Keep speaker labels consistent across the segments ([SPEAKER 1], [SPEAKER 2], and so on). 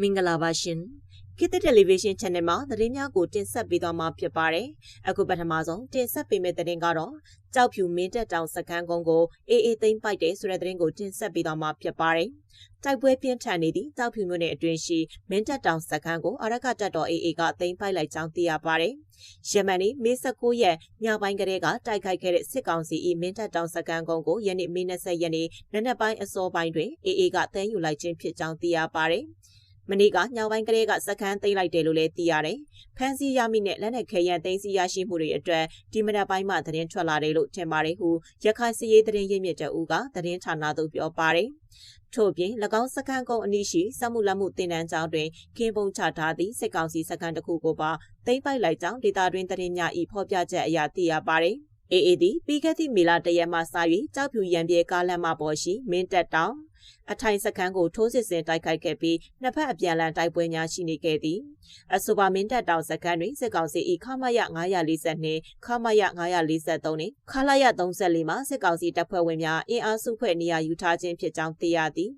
[SPEAKER 1] မင်္ဂလာပါရှင်ခေတ်သစ်တယ်လီဗီရှင်း channel မှာသတင်းများကိုတင်ဆက်ပေးသွားမှာဖြစ်ပါတယ်အခုပထမဆုံးတင်ဆက်ပေးမယ့်သတင်းကတော့ကြောက်ဖြူမင်းတက်တောင်စခန်းကုန်းကိုအေးအေးသိမ်းပိုက်တယ်ဆိုတဲ့သတင်းကိုတင်ဆက်ပေးသွားမှာဖြစ်ပါတယ်တိုက်ပွဲပြင်းထန်နေသည့်ကြောက်ဖြူမြို့နယ်အတွင်းရှိမင်းတက်တောင်စခန်းကိုအရကတက်တော်အေးအေးကသိမ်းပိုက်လိုက်ကြောင်းသိရပါတယ်ယမန်နေ့မေ16ရက်ညပိုင်းကလေးကတိုက်ခိုက်ခဲ့တဲ့စစ်ကောင်စီ၏မင်းတက်တောင်စခန်းကုန်းကိုယနေ့မေ20ရက်နေ့နနက်ပိုင်းအစောပိုင်းတွင်အေးအေးကသိမ်းယူလိုက်ခြင်းဖြစ်ကြောင်းသိရပါတယ် မနေ့ကညောင်ပိုင်းကလေးကစခန်းသိမ်းလိုက်တယ်လို့လည်းသိရတယ်။ဖမ်းဆီးရမိနဲ့လက်နက်ခဲယံသိမ်းဆီးရရှိမှုတွေအတွက်ဒီမနက်ပိုင်းမှသတင်းထွက်လာတယ်လို့ထင်ပါတယ်ဟုရခိုင်စည်ရေးသတင်းရင်းမြစ်တအူးကသတင်းဌာနသို့ပြောပါတယ်။ထို့ပြင်၎င်းစခန်းကုန်းအနီးရှိစမှုလက်မှုတင်နန်းကျောင်းတွင်ကင်းပုံချထားသည့်စစ်ကောင်စီစခန်းတစ်ခုကိုပါသိမ်းပိုက်လိုက်ကြောင်းဒေတာတွင်သတင်းများ၏ဖော်ပြချက်အရသိရပါတယ်။အေအေဒီပြီးခဲ့သည့်မေလတရက်မှစ၍ကြောက်ဖြူရံပြေကားလမ်းမပေါ်ရှိမင်းတက်တောင် အထိုင်စခန်းကိုထိုးစစ်ဆင်တိုက်ခိုက်ခဲ့ပြီးနှစ်ဖက်အပြန်အလှန်တိုက်ပွဲများရှိနေခဲ့သည်အဆိုပါမင်းတပ်တောင်စခန်းတွင်စစ်ကောင်စီ၏ခမရ942ခမရ943နှင့်ခလာရ34မှာစစ်ကောင်စီတပ်ဖွဲ့ဝင်များအင်အားစုဖွဲ့နေရာယူထားခြင်းဖြစ်ကြောင်းသိရသည်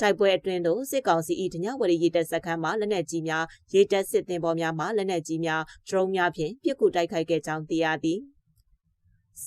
[SPEAKER 1] တိုက်ပွဲအတွင်းသို့စစ်ကောင်စီ၏တညဝရီရေတပ်စခန်းမှလက်နက်ကြီးများရေတပ်စစ်သင်္ဘောများမှလက်နက်ကြီးများဒရုန်းများဖြင့်ပစ်ကူတိုက်ခိုက်ခဲ့ကြောင်းသိရသည်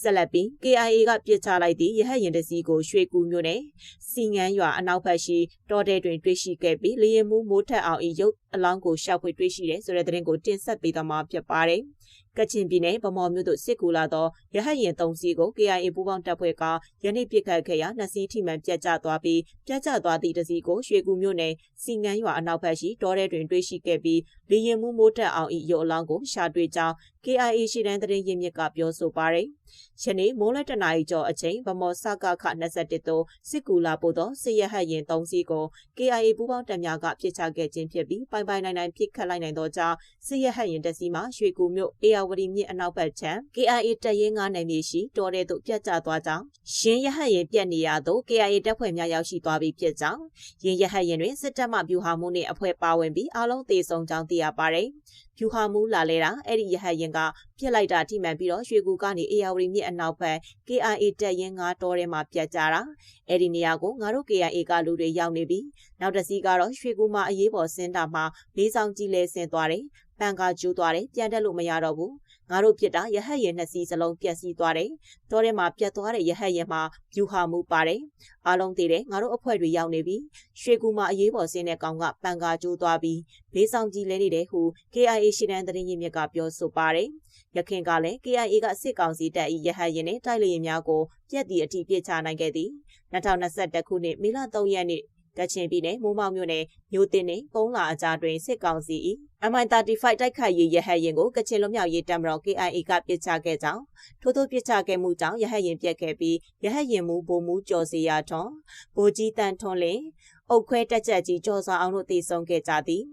[SPEAKER 1] ဆက်လက်ပြီး KIA ကပြစ်ချလိုက်သည့်ရဟတ်ရင်တစည်းကိုရွှေကူမြို့နယ်စီငန်းရွာအနောက်ဘက်ရှိတောတဲတွင်တွေ့ရှိခဲ့ပြီးလေရင်မှုမိုးထက်အောင်၏ရုပ်အလောင်းကိုရှောက်ဖွေတွေ့ရှိတယ်ဆိုတဲ့သတင်းကိုတင်ဆက်ပေးသွားမှာဖြစ်ပါတယ်။ ကချင်ပြည်နယ်ဗမော်မြို့သို့စစ်ကူလာသောရဟတ်ရင်၃စီးကို KIA ပူးပေါင်းတပ်ဖွဲ့ကယနေ့ပြစ်ခတ်ခဲ့ရာနှစ်စီးထိမှန်ပြတ်ကျသွားပြီးပြတ်ကျသွားသည့်တစ်စီးကိုရွှေကူမြို့နယ်စီငန်းရွာအနောက်ဘက်ရှိတောထဲတွင်တွေ့ရှိခဲ့ပြီးလေရင်မှုမိုးတက်အောင်၏ရုပ်အလောင်းကိုရှာတွေ့ကြောင်း KIA ရှိတန်းသတင်းရင်းမြစ်ကပြောဆိုပါတယ်။ယနေ့မိုးလက်တနာရီကျော်အချိန်ဗမော်စကခ21သို့စစ်ကူလာပို့သောစစ်ရဟတ်ရင်၃စီးကို KIA ပူးပေါင်းတပ်များကပြစ်ချခဲ့ခြင်းဖြစ်ပြီးပိုင်ပိုင်နိုင်နိုင်ပြစ်ခတ်လိုက်နိုင်သောကြောင့်စစ်ရဟတ်ရင်တစီးမှရွှေကူမြို့အေယာဝတီမြစ်အနောက်ဘက်ခြမ်း KIA တပ်ရင်း9နယ်မြေရှိတောထဲသို့ပြတ်ကျသွားကြောင်းရင်းရဟတ်ရင်ပြက်နေရသို့ KIA တပ်ဖွဲ့များရောက်ရှိသွားပြီးဖြစ်ကြောင်းရင်းရဟတ်ရင်တွင်စစ်တပ်မှဗျူဟာမှုနှင့်အဖွဲ့ပါဝင်ပြီးအားလုံးသေဆုံးကြောင်းသိရပါတယ်။ဖြူဟာမူလာလဲတာအဲ့ဒီရဟတ်ရင်ကပြစ်လိုက်တာထိမှန်ပြီးတော့ရွှေကူကနေအေယာဝတီမြစ်အနောက်ဘက် KIA တပ်ရင်းငါတောထဲမှာပြတ်ကြတာအဲ့ဒီနေရာကိုငါတို့ KIA ကလူတွေရောက်နေပြီနောက်တစ်စီးကတော့ရွှေကူမှာအရေးပေါ်ဆင်းတာမှာလေးဆောင်ကြီးလဲဆင်းသွားတယ် ပန်ကာကျိုးသွားတယ်ပြန်တက်လို့မရတော့ဘူးငါတို့ပြစ်တာရဟတ်ရင်နှစ်စီးစလုံးပြက်စီးသွားတယ်တောထဲမှာပြတ်သွားတဲ့ရဟတ်ရင်မှာဖြူဟာမှုပါတယ်အားလုံးသိတယ်ငါတို့အဖွဲ့တွေရောက်နေပြီရွှေကူမှာအရေးပေါ်ဆင်းတဲ့ကောင်ကပန်ကာကျိုးသွားပြီးလေးဆောင်ကြီးလဲနေတယ်ဟု KIA ရှိတန်းသတင်းရင်းမြစ်ကပြောဆိုပါတယ်ရခင်ကလည်း KIA ကစစ်ကောင်စီတပ်၏ရဟတ်ရင်နဲ့တိုက်လေရင်များကိုပြက်တီအထိပြစ်ချနိုင်ခဲ့သည်2021ခုနှစ်မေလ3ရက်နေ့ကချင်ပြည်နယ်မိုးမောက်မြို့နယ်မြို့တင်နဲ့ကုန်းလာအကြားတွင်စစ်ကောင်စီ၏ MI35 တိုက်ခိုက်ရေးရဟတ်ရင်ကိုကချင်လွတ်မြောက်ရေးတပ်မတော် KIA ကပစ်ချခဲ့ကြောင်းထို့သောပစ်ချခဲ့မှုကြောင့်ရဟတ်ရင်ပြက်ခဲ့ပြီးရဟတ်ရင်မူဗိုလ်မှူးကျော်စီယာထွန်းဗိုလ်ကြီးတန်ထွန်းလင်းအုတ်ခွဲတက်ချက်ကြီးကျော်စွာအောင်တို့တည်ဆုံခဲ့ကြသည်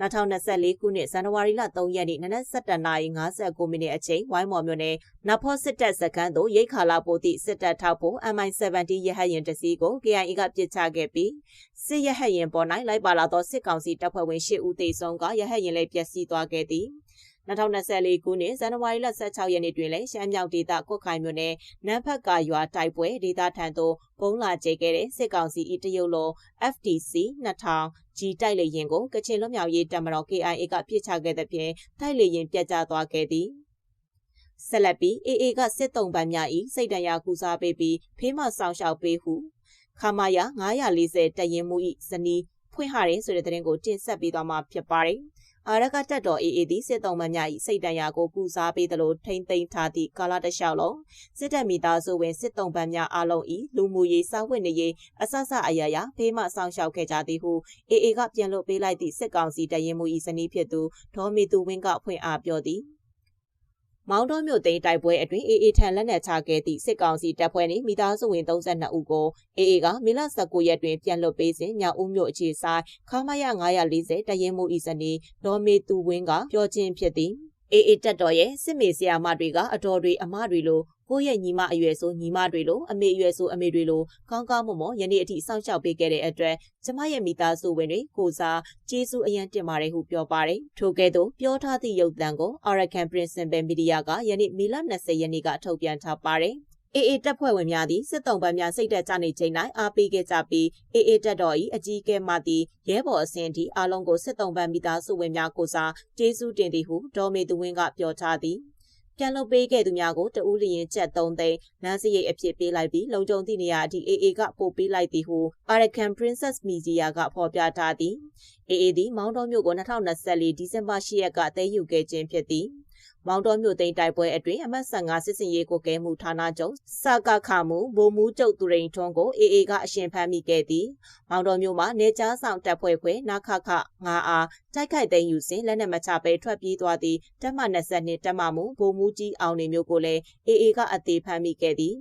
[SPEAKER 1] 2024ခုနှစ်ဇန်နဝါရီလ3ရက်နေ့နနက်7:59မိနစ်အချိန်ဝိုင်းမော်မြို့နယ်နဖောစစ်တပ်စခန်းသို့ရိတ်ခါလာပို့သည့်စစ်တပ်ထောက်ဖို့ MI70 ရဟတ်ရင်တစီးကို KIA ကပစ်ချခဲ့ပြီးစစ်ရဟတ်ရင်ပေါ်၌လိုက်ပါလာသောစစ်ကောင်စီတပ်ဖွဲ့ဝင်၈ဦးသေဆုံးကရဟတ်ရင်လည်းပျက်စီးသွားခဲ့သည်။ 2024ခုနှစ်ဇန်နဝါရီလ16ရက်နေ့တွင်လည်းရှမ်းမြောက်ဒေသကွတ်ခိုင်မြို့နယ်နန်းဖက်ကရွာတိုက်ပွဲဒေသထံသို့ပုံလာကျဲခဲ့တဲ့စစ်ကောင်စီ၏တရုတ်လုံး FTC 2000ကြီးတိုက်လေရင်ကိုကချင်လွတ်မြောက်ရေးတပ်မတော် KIA ကပြစ်ချခဲ့တဲ့ဖြင့်တိုက်လေရင်ပြတ်ကျသွားခဲ့သည်ဆက်လက်ပြီး AA ကစစ်တုံးပန်းများ၏စိတ်တရာကူစားပေးပြီးဖေးမဆောင်ရှောက်ပေးဟုခမာယာ940တရင်မှု၏ဇနီးဖွင့်ဟရဲဆိုတဲ့တဲ့ရင်ကိုတင်ဆက်ပေးသွားမှာဖြစ်ပါတယ်။ အာရကတက်တော်အေအေသည်စစ်တုံးမများ၏စိတ်တံရာကိုပူစားပေးသလိုထိမ့်သိမ်းထားသည့်ကာလတလျှောက်လုံးစစ်တပ်မိသားစုဝင်စစ်တုံးပန်းများအလုံး၏လူမှုရေးစာဝတ်နေရေးအဆဆအရာရာဖေးမဆောင်ရှောက်ခဲ့ကြသည်ဟုအေအေကပြန်လွတ်ပေးလိုက်သည့်စစ်ကောင်စီတရင်မှု၏ဇနီးဖြစ်သူဒေါ်မီသူဝင်းကဖွင့်အားပြောသည် မောင်းတော်မြို့သိမ်းတိုက်ပွဲအတွင်းအေအေထံလက်နက်ချခဲ့သည့်စစ်ကောင်စီတပ်ဖွဲ့နှင့်မိသားစုဝင်32ဦးကိုအေအေကမေလ19ရက်တွင်ပြန်လွှတ်ပေးစဉ်ညောင်ဦးမြို့အခြေဆိုင်ခမရ940တရင်မှုဤစနေဒေါ်မေသူဝင်းကပြောခြင်းဖြစ်သည်အေအေတက်တော်ရဲ့စစ်မေဆရာမတွေကအတော်တွေအမတွေလို ကိုယ့်ရဲ့ညီမအရွယ်ဆိုညီမတွေလိုအမေအရွယ်ဆိုအမေတွေလိုကောင်းကောင်းမွန်မွန်ယနေ့အထိစောင့်ရှောက်ပေးခဲ့တဲ့အတွက်ကျမရဲ့မိသားစုဝင်တွေကိုစားကျေးဇူးအယံတင်ပါတယ်ဟုပြောပါတယ်ထို့ကဲ့သို့ပြောထားသည့်ရုပ်သံကို Arakan Principal Media ကယနေ့မေလ20ရက်နေ့ကထုတ်ပြန်ထားပါတယ် AA တပ်ဖွဲ့ဝင်များသည်စစ်တုံးပန်းများစိတ်သက်ကြနေချိန်တိုင်းအားပေးခဲ့ကြပြီး AA တပ်တော်၏အကြီးအကဲမှသည်ရဲဘော်အဆင့်ထိအားလုံးကိုစစ်တုံးပန်းမိသားစုဝင်များကိုစားကျေးဇူးတင်သည်ဟုဒေါ်မေသူဝင်းကပြောထားသည် ပြန်လုပ်ပေးခဲ့သူများကိုတဦးလျင်ချက်3သိန်းလမ်းစရိတ်အဖြစ်ပေးလိုက်ပြီးလုံခြုံသည့်နေရာအထိ AA ကပို့ပေးလိုက်သည်ဟု Arakan Princess Media ကဖော်ပြထားသည် AA သည်မောင်းတော်မြို့ကို2024ဒီဇင်ဘာ10ရက်ကတည်ယူခဲ့ခြင်းဖြစ်သည် မောင်တော်မြို့သိမ်းတိုက်ပွဲအတွင်းအမတ်15စစ်စင်ရေးကိုကဲမှုဌာနချုပ်စကခမှုဗိုလ်မှူးချုပ်သူရိန်ထွန်းကို AA ကအရှင်ဖမ်းမိခဲ့သည်မောင်တော်မြို့မှာနေကြားဆောင်တပ်ဖွဲ့ခွဲနခခ9အားတိုက်ခိုက်သိမ်းယူစဉ်လက်နက်မချပဲထွက်ပြေးသွားသည့်တပ်မ22တပ်မမှုဗိုလ်မှူးကြီးအောင်နေမျိုးကိုလည်း AA ကအသေးဖမ်းမိခဲ့သည်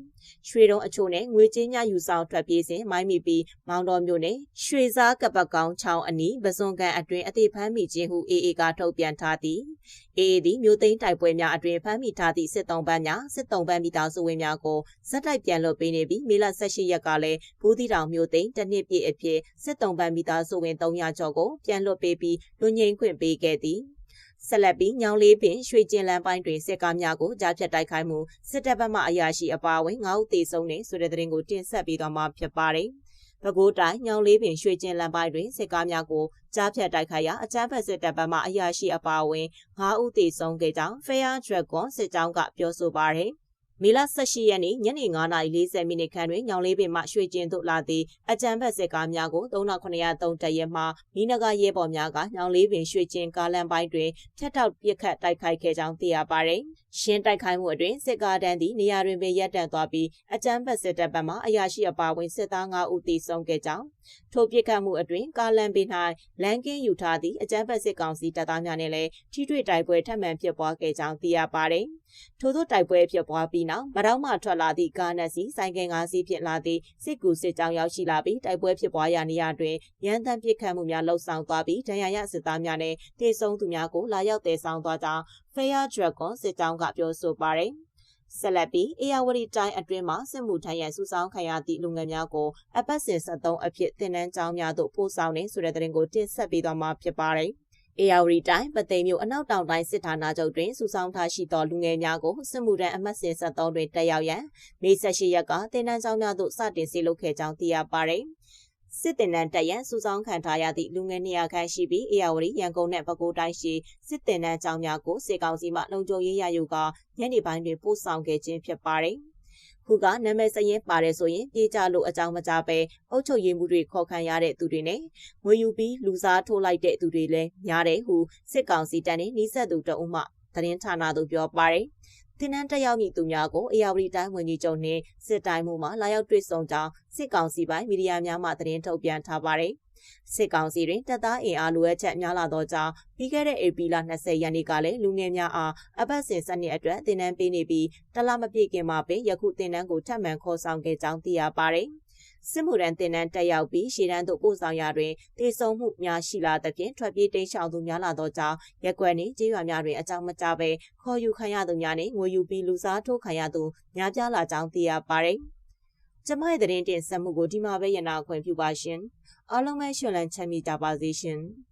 [SPEAKER 1] ရွှေတုံးအချို့နဲ့ငွေကြေးများယူဆောင်ထွက်ပြေးစဉ်မိုင်းမိပြီးမောင်တော်မြို့နယ်ရွှေစားကပတ်ကောင်းချောင်းအနီးပဇွန်ကန်အတွင်းအသေးဖမ်းမိခြင်းဟု AA ကထုတ်ပြန်ထားသည် AA သည်မြို့သိမ်းတိုက်ပွဲများအတွင်ဖမ်းမိထားသည့်စစ်တုံးပန်းများစစ်တုံးပန်းမိသားစုဝင်များကိုဇက်တိုက်ပြန်လွှတ်ပေးနေပြီးမေလ18ရက်ကလည်းဘူးတီတောင်မြို့သိမ်းတစ်နှစ်ပြည့်အဖြစ်စစ်တုံးပန်းမိသားစုဝင်300ကျော်ကိုပြန်လွှတ်ပေးပြီးလူငင်ခွင့်ပေးခဲ့သည် ဆက်လက်ပြီးညောင်လေးပင်ရွှေကျင်လန်းပိုင်းတွင်စစ်ကားများကိုကြားဖြတ်တိုက်ခိုက်မှုစစ်တပ်ဘက်မှအရာရှိအပါအဝင်9ဦးသေဆုံးနေဆိုတဲ့သတင်းကိုတင်ဆက်ပေးသွားမှာဖြစ်ပါတယ်။ပဲခူးတိုင်းညောင်လေးပင်ရွှေကျင်လမ်းပိုင်းတွင်စစ်ကားများကိုကြားဖြတ်တိုက်ခိုက်ရာအကြမ်းဖက်စစ်တပ်ဘက်မှအရာရှိအပါအဝင်9ဦးသေဆုံးခဲ့ကြောင်း Fair Dragon စစ်ကြောင်းကပြောဆိုပါရယ် မေလ18ရက်နေ့ညနေ9:40မိနစ်ခန့်တွင်ညောင်လေးပင်မှရွှေကျင်သို့လာသည့်အကြံဖက်စစ်ကားများကို3903တပ်ရဲမှမိနဂရဲဘော်များကညောင်လေးပင်ရွှေကျင်ကားလမ်းပိုင်းတွင်ဖြတ်တောက်ပစ်ခတ်တိုက်ခိုက်ခဲ့ကြောင်းသိရပါသည်။ရှင်းတိုက်ခိုက်မှုအတွင်းစစ်ကားတန်းသည့်နေရာတွင်ပင်ရပ်တန့်သွားပြီးအကြံဖက်စစ်တပ်ဘက်မှအရာရှိအပါအဝင်စစ်သား9ဦးသေဆုံးခဲ့ကြောင်းထိုပစ်ခတ်မှုအတွင်းကားလမ်းပင်၌လမ်းကင်းယူထားသည့်အကြံဖက်စစ်ကောင်စီတပ်သားများနဲ့လည်းထိတွေ့တိုက်ပွဲထပ်မံဖြစ်ပွားခဲ့ကြောင်းသိရပါသည်။ထို့သောတိုက်ပွဲဖြစ်ပွားပြီးနောက်မတော်မှထွက်လာသည့်ကားနှစ်စီးဆိုင်ကယ်၅စီးဖြင့်လာသည့်စစ်ကူစစ်ကြောင်းရောက်ရှိလာပြီးတိုက်ပွဲဖြစ်ပွားရာနေရာတွင်ရန်တမ်းပစ်ခတ်မှုများလှုပ်ဆောင်သွားပြီးဒဏ်ရာရစစ်သားများနဲ့တေဆုံးသူများကိုလာရောက်တည်ဆောင်သွားကြောင်း Fair Dragon စစ်ကြောင်းကပြောဆိုပါတယ်။ဆက်လက်ပြီးအေယာဝတီတိုင်းအတွင်းမှာစစ်မှုထမ်းရန်စုဆောင်းခံရသည့်လူငယ်များကိုအပတ်စဉ်73အဖြစ်တင်နန်းကျောင်းများသို့ပို့ဆောင်နေဆိုတဲ့သတင်းကိုတင်ဆက်ပေးသွားမှာဖြစ်ပါတယ်။အေယာဝတီတိုင်းပသိမ်မြို့အနောက်တောင်တိုင်းစစ်ဌာနချုပ်တွင်စုဆောင်းထားရှိသောလူငယ်များကိုစစ်မှုထမ်းအမှတ်စဉ်73တွင်တက်ရောက်ရန်မေ18ရက်ကတင်နန်းကျောင်းများသို့စတင်ဆေးလုပ်ခဲ့ကြောင်းသိရပါသည် စစ်တင်နန်းတက်ရန်စုဆောင်းခံထားရသည့်လူငယ်နေရာခန့်ရှိပြီးအေယာဝတီရန်ကုန်နဲ့ပဲခူးတိုင်းရှိစစ်တင်နန်းကျောင်းများကိုစေကောင်စီမှလုံခြုံရေးရယူကညနေပိုင်းတွင်ပို့ဆောင်ခဲ့ခြင်းဖြစ်ပါတယ်။ခုကနာမည်စရင်ပါတယ်ဆိုရင်ပြေးကြလို့အကြောင်းမကြပဲအုတ်ချုပ်ရည်မှုတွေခေါ်ခံရတဲ့သူတွေနဲ့ငွေယူပြီးလူစားထိုးလိုက်တဲ့သူတွေလည်းများတယ်ဟုစစ်ကောင်စီတန်းနဲ့နှိစက်သူတအုပ်မှသတင်းဌာနသို့ပြောပါတယ် တင်နန်းတက်ရောက်မိသူများကိုအယာဝတီတိုင်းဝန်ကြီးချုပ်နှင့်စစ်တိုင်းမှုမှလာရောက်တွေ့ဆုံကြောင်းစစ်ကောင်စီပိုင်းမီဒီယာများမှသတင်းထုတ်ပြန်ထားပါတယ်။စစ်ကောင်စီတွင်တပ်သားအင်အားလိုအပ်ချက်များလာသောကြောင့်ပြီးခဲ့တဲ့ဧပြီလ20ရက်နေ့ကလည်းလူငယ်များအားအပတ်စဉ်စနစ်အတွက်တင်နန်းပေးနေပြီးတလမပြည့်ခင်မှာပင်ယခုတင်နန်းကိုထပ်မံခေါ်ဆောင်ခဲ့ကြောင်းသိရပါတယ်။ စစ်မှုရန်တင်နန်းတက်ရောက်ပြီးရှေ့တန်းသို့ပို့ဆောင်ရာတွင်တေဆုံမှုများရှိလာသဖြင့်ထွက်ပြေးတိမ်းရှောင်သူများလာသောကြောင့်ရက်ွက်နှင့်ကြေးရွာများတွင်အကြောင်းမကျဘဲခေါ်ယူခံရသူများနှင့်ငွေယူပြီးလူစားထိုးခံရသူများပြားလာကြောင်းသိရပါတယ်။ကျမရဲ့သတင်းတင်ဆက်မှုကိုဒီမှာပဲရနာခွင့်ပြုပါရှင်အားလုံးပဲရှင်လန်းချမ်းမြေ့ကြပါစေရှင်။